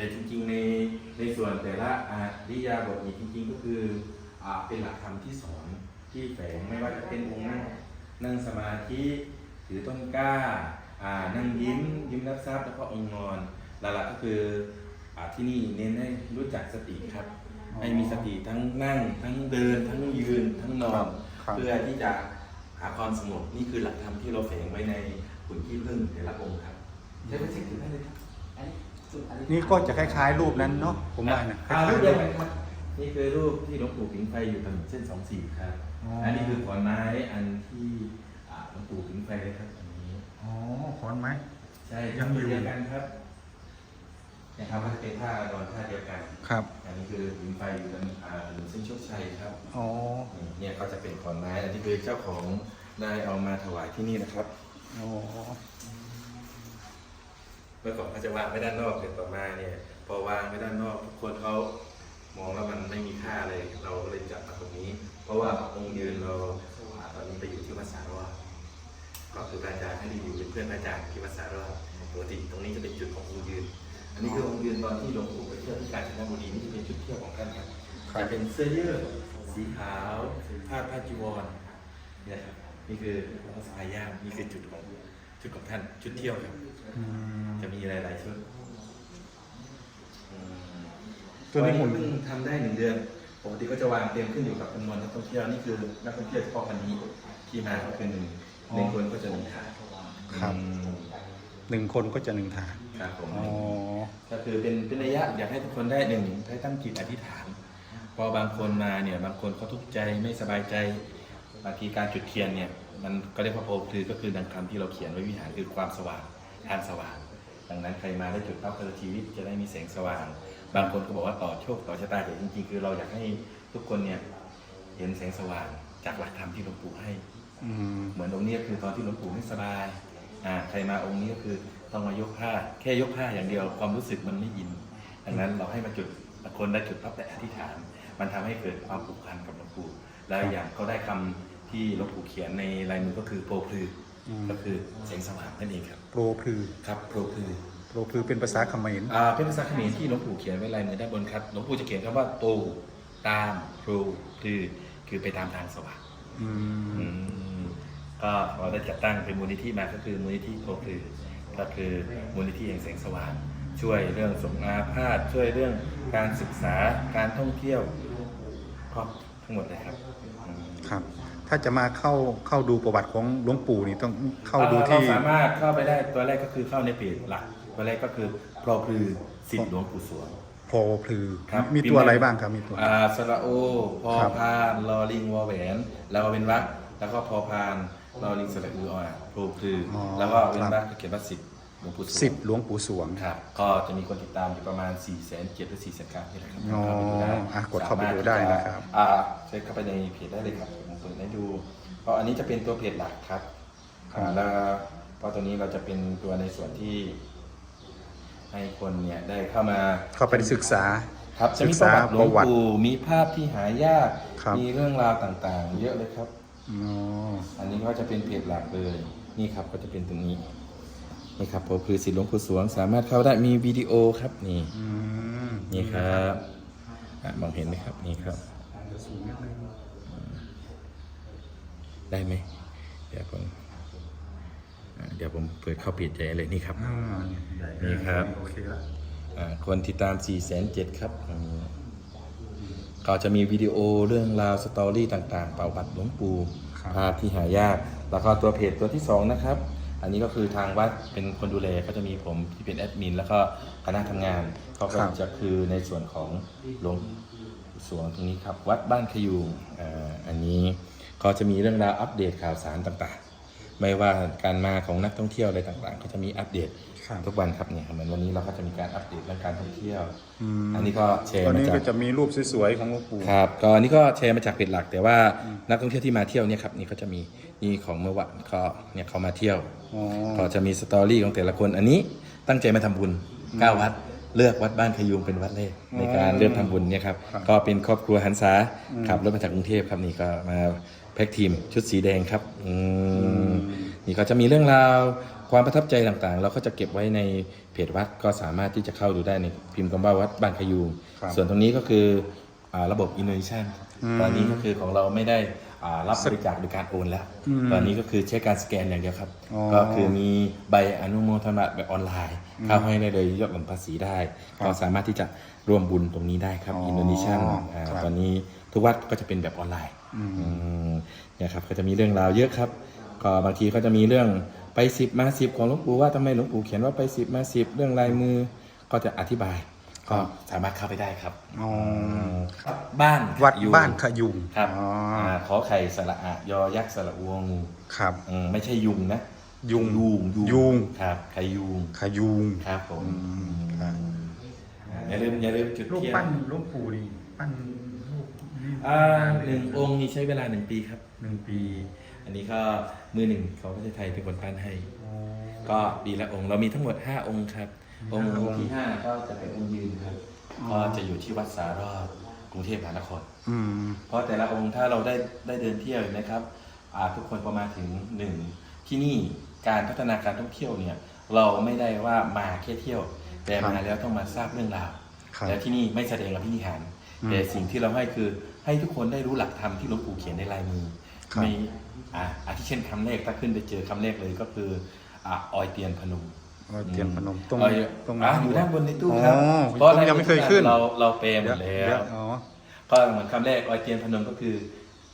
แต่จริง ๆ ในในส่วนแต่ละอาริยาบทนี้จริง ๆ ก็คืออ่าเป็นหลักธรรมที่สอนที่แฝงไม่ว่าจะเป็นองค์นั่งนั่งสมาธิถือต้นกล้าอ่านั่งยิ้มยิ้มรับทรัพย์แล้วก็องค์นอนหลักๆก็คืออ่าที่นี่เน้นให้รู้จักสติครับ ให้มีสติทั้งนั่ง ทั้งเดิน ทั้งยืน ทั้งนอนครับ เพื่อที่จะหาความสงบนี่คือหลักธรรมที่เราแฝงไว้ในหุ่นขี้ผึ้งแต่ละองค์ครับใช้เป็นสิ่งที่ได้เลยครับอั นนี้จุดอธิษฐานี่ก็จะคล้ายๆรูปนั้นเนาะผมว่านะคอ่าล้ายรูปๆเดียวกันครับนี่คือรูปที่หลวงปู่ผิงไฟอยู่ถนนเส้นสองสี่ครับอ๋ออัอันนี้คือขอนไม้อันที่อ่าหลวงปู่ผิงไฟเลยครับอันนี้ อ๋อขอนไหมใช่ยังอยู่ เดียวกันครับนะครับมันจะเป็นท่านอนท่าเดียวกัน ครับอันนี้คือผิงไฟอยู่ถนนอ่าถนนเส้นโชคชัยครับ อ๋อเนี่ยก็จะเป็นขอนไม้อันนี้คือเจ้าของได้เอามาถวายที่นี่นะครับ อ๋อ เมื่อก่อนเขาจะวางไว้ด้านนอกแต่ต่อมาเนี่ยพอวางไว้ด้านนอกทุกคนเขามองว่ามันไม่มีค่าเลย เราก็เลยจับมาตรงนี้ เพราะว่าองค์ยืนเราอ่าตอนนี้ไปอยู่ที่วัดสารอดก็คือพระอาจารย์ให้ได้อยู่เป็นเพื่อนพระอาจารย์ที่วัดสารอดปกติตรงนี้จะเป็นจุดขององค์ยืน อันนี้คือองค์ยืนตอนที่หลวงปู่ไปเที่ยวที่กาญจนบุรีนี่จะเป็นจุดเที่ยวของท่านครับจะเป็นเสื้อยืดสีขาวผ้าผ้าจีวรเนี่ยครับนี่คือพระสายย่ามนี่คือจุดของ จุดของท่านจุดเที่ยวครับ อืมจะมีหลาย ๆ ชุดอืมตัวนี้หุ่นเพิ่งทำได้หนึ่งเดือนปกติก็จะวางเต็มขึ้นอยู่กับจำนวนนักท่องเที่ยวนี่คือนักท่องเที่ยวเฉพาะวันนี้ที่มาก็คือหนึ่งหนึ่งคนก็จะหนึ่งถาดครับอืมหนึ่งคนก็จะหนึ่งถาดครับผมอ๋อก็คือเป็นเป็นระยะอยากให้ทุกคนได้หนึ่งได้ตั้งจิตอธิษฐาน พอบางคนมาเนี่ยบางคนเขาทุกข์ใจไม่สบายใจ บางทีการจุดเทียนเนี่ยมันก็เรียกว่าโพคือก็คือดังคำที่เราเขียนไว้วิหารคือความสว่างทางสว่าง ดังนั้นใครมาได้จุดเป้าคือชีวิตจะได้มีแสงสว่าง บางคนก็บอกว่าต่อโชคต่อชะตาแต่จริงๆ คือเราอยากให้ทุกคนเนี่ยเห็นแสงสว่างจากหลักธรรมที่หลวงปู่ให้อืมเหมือนองค์นี้ก็คือตอนที่หลวงปู่ไม่สบายอ่าใครมาองค์นี้ก็คือต้องมายกผ้าแค่ยกผ้าอย่างเดียวความรู้สึกมันไม่ยิน ดังนั้นเราให้มาจุดคนได้จุดพับแต่อธิษฐาน มันทำให้เกิดความผูกพันกับหลวงปู่แล้วอย่างเขาได้คำ ที่หลวงปู่เขียนในลายมือก็คือโปรพลืออก็คือแสงสว่างนั่นเองครับโปรพลือครับโปรพลือโปรพลือเป็นภาษาเขมรอ่าเป็นภาษาเขมรที่หลวงปู่เขียนไว้ลายมือด้านบนครับหลวงปู่จะเขียนคำว่าโตตามโปรพลือคือไปตามทางสว่าง อืม อืมก็เราได้จัดตั้งเป็นมูลนิธิมาก็คือมูลนิธิโพคือก็คือมูลนิธิแห่งแสงสว่างช่วยเรื่องสงอาพาธช่วยเรื่องการศึกษาการท่องเที่ยวครอบทั้งหมดเลยครับอืมครับ ถ้าจะมาเข้าเข้าดูประวัติของหลวงปู่นี่ต้องเข้าดูที่เราสามารถเข้าไปได้ตัวแรกก็คือเข้าในเพจหลักตัวแรกก็คือพรอพลือสิทธิหลวงปู่สวงโปรพลือครับมีตัวอะไรบ้างครับมีตัวอ่าสระโอพอครับพานลอลิงวอแหวนแล้วก็เป็นวักแล้วก็พอพานลอลิงสระอืออะโพรพลืออแล้วก็เป็นวักก็เขียนว่าสิทธิหลวงปู่สวงสิบหลวงปู่สวงครับก็จะมีคนติดตามอยู่ประมาณ4ี่แสนเจ็ดหรือ4ี่แสนเก้านี่แหละครับอ๋อเข้าไปดูได้อะกดเข้าไปดูได้นะครับอ่าเชิญเข้าไปในเพจได้เลยครับผม เปิดให้ดู เพราะอันนี้จะเป็นตัวเพจหลักครับอ่าแล้วเพราะตัวนี้เราจะเป็นตัวในส่วนที่ ให้คนเนี่ยได้เข้ามา เข้าไปศึกษา ครับจะศึมีกประษาวัติหลปวงระวัติปู่มีภาพที่หายาก ครับ มีเรื่องราวต่างๆ เยอะเลยครับ อ๋ออันนี้ก็จะเป็นเพจหลักเลย นี่ครับก็จะเป็นตรงนี้ นี่ครับผมคือศิลป์หลวงปู่สวงสามารถเข้าได้มีวิดีโอครับนี่ อืมนี่ครับอะมองเห็นไหมครับนี่ครับ สูงนิดนึง ได้ไหมเดี๋ยวผมอะเดี๋ยวผมเปิดเข้าเพจใหญ่เลยนี่ครับ อ่านี่ครับ โอเคละ อ่าคนติดตาม 4 7 0 0 0ครับอืมก็จะมีวิดีโอเรื่องราวสตอรี่ต่างๆประวัติหลวงปู่ครับ ภาพที่หายาก แล้วก็ตัวเพจตัวที่2นะครับ อันนี้ก็คือทางวัดเป็นคนดูแลก็จะมีผมที่เป็นแอดมิน แล้วก็คณะทำงานเขาก็จะคือในส่วนของหลวงปู่สวงตรงนี้ครับ วัดบ้านขยูงอ่าอันนี้ ก็จะมีเรื่องราวอัปเดตข่าวสารต่างๆ ไม่ว่าการมาของนักท่องเที่ยวอะไรต่างๆ ก็จะมีอัปเดตครับทุกวันครับเนี่ยเหมือนวันนี้เราก็จะมีการอัปเดตเรื่องการท่องเที่ยวอืมอันนี้ก็แชร์ตอนมานี้จากก็จะมีรูปสวยๆของหลวงปู่ครับก็อันนี้ก็แชร์มาจากเพจหลัก แต่ว่านักท่องเที่ยวที่มาเที่ยวเนี่ยครับนี่ก็จะมีนี่ของเมื่อวันก็เนี่ยเขามาเที่ยวอ๋อก็จะมีสตอรี่ของแต่ละคนอันนี้ตั้งใจมาทำบุญเก้าวัดเลือกวัดบ้านขยุงเป็นวัดแรกในการเริ่มทำบุญเนี่ยครับก็เป็นครอบครัวหันษาขับรถมาจากกรุงเทพครับนี่ก็มา แพ็กทีมชุดสีแดงครับอืมนี่ก็จะมีเรื่องราวความประทับใจต่างๆ เราก็จะเก็บไว้ในเพจวัดก็สามารถที่จะเข้าดูได้ในพิมพ์คำว่าวัดบางขยูงครับส่วนตรงนี้ก็คืออาระบบอินโนเ t ชันอืมตอนนี้ก็คือของเราไม่ได้อ่ารับบริจาคโดยการโอนแล้ว อืมตอนนี้ก็คือใช้การสแกนอย่างเดียวครับ อ๋อก็คือมีใบอนุโมทนาแบบออนไลน์ เข้าให้ได้เลยยอดหย่อนภาษีได้ ครับก็สามารถที่จะร่วมบุญตรงนี้ได้ครับ อ๋ออินโดนีเซียนครับ ตอนนี้ ทุกวัดก็จะเป็นแบบออนไลน์อืมอืมเนี่ยครับก็จะมีเรื่องราวเยอะครับ ก็บางทีก็จะมีเรื่องไปสิบมาสิบของหลวงปู่ว่าทำไมหลวงปู่เขียนว่าไปสิบมาสิบเรื่องลายมือก็จะอธิบาย ก็สามารถเข้าไปได้ครับอ๋อครับบ้านวัดอยู่บ้านขยุงครับอ๋ออ่าขอไข่สระอะยอยักษ์สระอวงูครับอืมไม่ใช่ยุงนะยุงยุงยุงครับไข่ยุงขยุงครับผมครับอย่าลืมอย่าลืมจุดรูปเทียนปั้นหลวงปู่นี่ปั้นรูปนี่ อ่าหนึ่งองค์นี้ใช้เวลาหนึ่งปีครับ หนึ่งปีอันนี้ก็มือหนึ่งของประเทศไทยเป็นคนปั้นให้ก็ปีละองค์เรามีทั้งหมด 5 องค์ครับองค์ห้าองค์ที่ 5 ก็จะเป็นองค์ยืนครับก็จะอยู่ที่วัดสารอดกรุงเทพมหานคร อืม เพราะแต่ละองค์ถ้าเราได้ได้เดินเที่ยวนะครับอ่าทุกคนประมาณถึงหนึ่งที่นี่การพัฒนาการท่องเที่ยวเนี่ยเราไม่ได้ว่ามาแค่เที่ยว แต่มาแล้วต้องมาทราบเรื่องราวครับแล้วที่นี่ไม่แสดงอภินิหาร อืม แต่สิ่งที่เราให้คือ ให้ทุกคนได้รู้หลักธรรมที่หลวงปู่เขียนในลายมือครับ มีอ่าอาทิเช่นคำแรกถ้าขึ้นไปเจอคำแรกเลยก็คืออ่าออยเตียนพนมรอยเทียนพนมตรงออยตรงอ่านั้นอยู่ด้านบนในตู้ครับอ๋อเพราะผมยังไม่เคยขึ้นเราเราแปลหมเดี๋ยวดแล้เดี๋ยว วอ๋อ ก็เหมือนคำแรกออยเตียนพนมก็คือ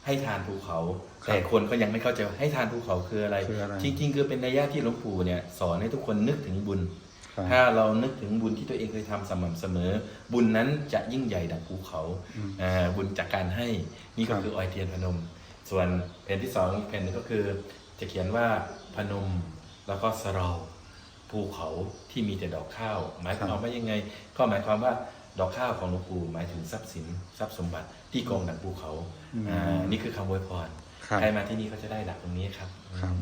ให้ทานภูเขา ครับแต่คนก็ยังไม่เข้าใจว่าให้ทานภูเขาคืออะไร คืออะไร จริงๆ คือเป็นนัยยะที่หลวงปู่เนี่ยสอนให้ทุกคนนึกถึงบุญครับ ถ้าเรานึกถึงบุญที่ตัวเองเคยทำสม่ำเสมอ บุญนั้นจะยิ่งใหญ่ดังภูเขาอืมอ่าบุญจากการให้นี่ก็ครับคือออยเทียนพนม ส่วนแผ่นที่สองอีกแผ่นหนึงก็คือ จะเขียนว่าพนมแล้วก็สะเรอภูเขาที่มีแต่ดอกข้าว หมายความว่ายังไง ก็หมายความว่าดอกข้าวของหลวงปู่หมายถึงทรัพย์สินทรัพย์สมบัติที่กองดังภูเขาอืมอ่านี่คือคำอวยพรครับใครมาที่นี่ก็จะได้หลักตรงนี้ครับครับ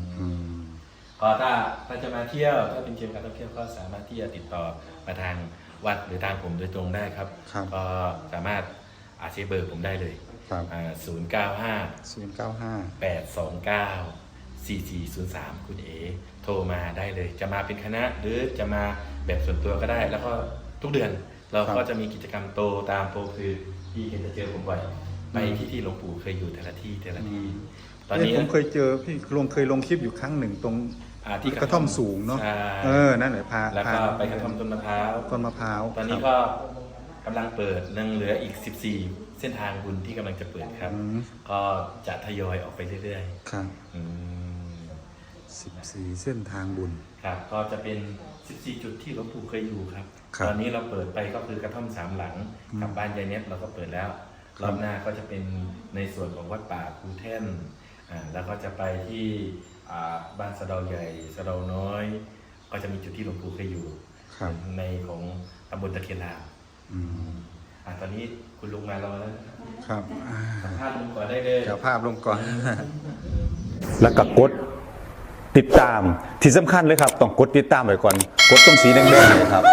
อืมอืมก็ถ้าถ้าจะมาเที่ยวถ้าเป็นเชิงการท่องเที่ยวก็สามารถที่จะติดต่อมาทางวัดหรือทางผมโดยตรงได้ครับ ครับ ก็สามารถอาเซเบอร์ผมได้เลยครับศูนย์เก้าห้าศูนย์เก้าห้าแปดสองเก้าสี่สี่ศูนย์สามคุณเอโทรมาได้เลย จะมาเป็นคณะหรือจะมาแบบส่วนตัวก็ได้ แล้วก็ทุกเดือนเราก็จะมีกิจกรรมโตตามโปรคือที่เห็นจะเจอผมบ่อยไปที่ที่หลวงปู่เคยอยู่แต่ละที่แต่ละที่ ตอนนี้ผมเคยเจอพี่ลงเคยลงคลิปอยู่ครั้งหนึ่งตรงอ่าที่กระท่อมสูงเนาะ ใช่เออ นั่นแหละพาแล้วก็พาไปกระท่อมต้นมะพร้าว ต้นมะพร้าวตอนนี้ครับ ก็กำลังเปิดยังเหลืออีก 14 เส้นทางบุญที่กำลังจะเปิดครับ อืม ก็จะทยอยออกไปเรื่อยครับๆอืมสิบสี่เส้นทางบุญ ครับ ก็จะเป็น 14 จุดที่หลวงปู่เคยอยู่ครับ ครับ ตอนนี้เราเปิดไปก็คือกระท่อมสามหลังอืมกับบ้านยายเน็ตเราก็เปิดแล้วครับรอบหน้าก็จะเป็นในส่วนของวัดป่าภูแท่นอ่า แล้วก็จะไปที่อ่าบ้านสะเดาใหญ่สะเดาน้อย ก็จะมีจุดที่หลวงปู่เคยอยู่ครับในของตำบลตะเคียนลาวอืมอ่าตอนนี้คุณลุงมาเราแล้วครับอ่าสัมภาษณ์ลุงก่อนได้เลยเดี๋ยวภาพลงก่อน แล้วก็กดติดตามที่สำคัญเลยครับ ต้องกดติดตามไว้ก่อน กดตรงสีแดงๆเนี่ยครับ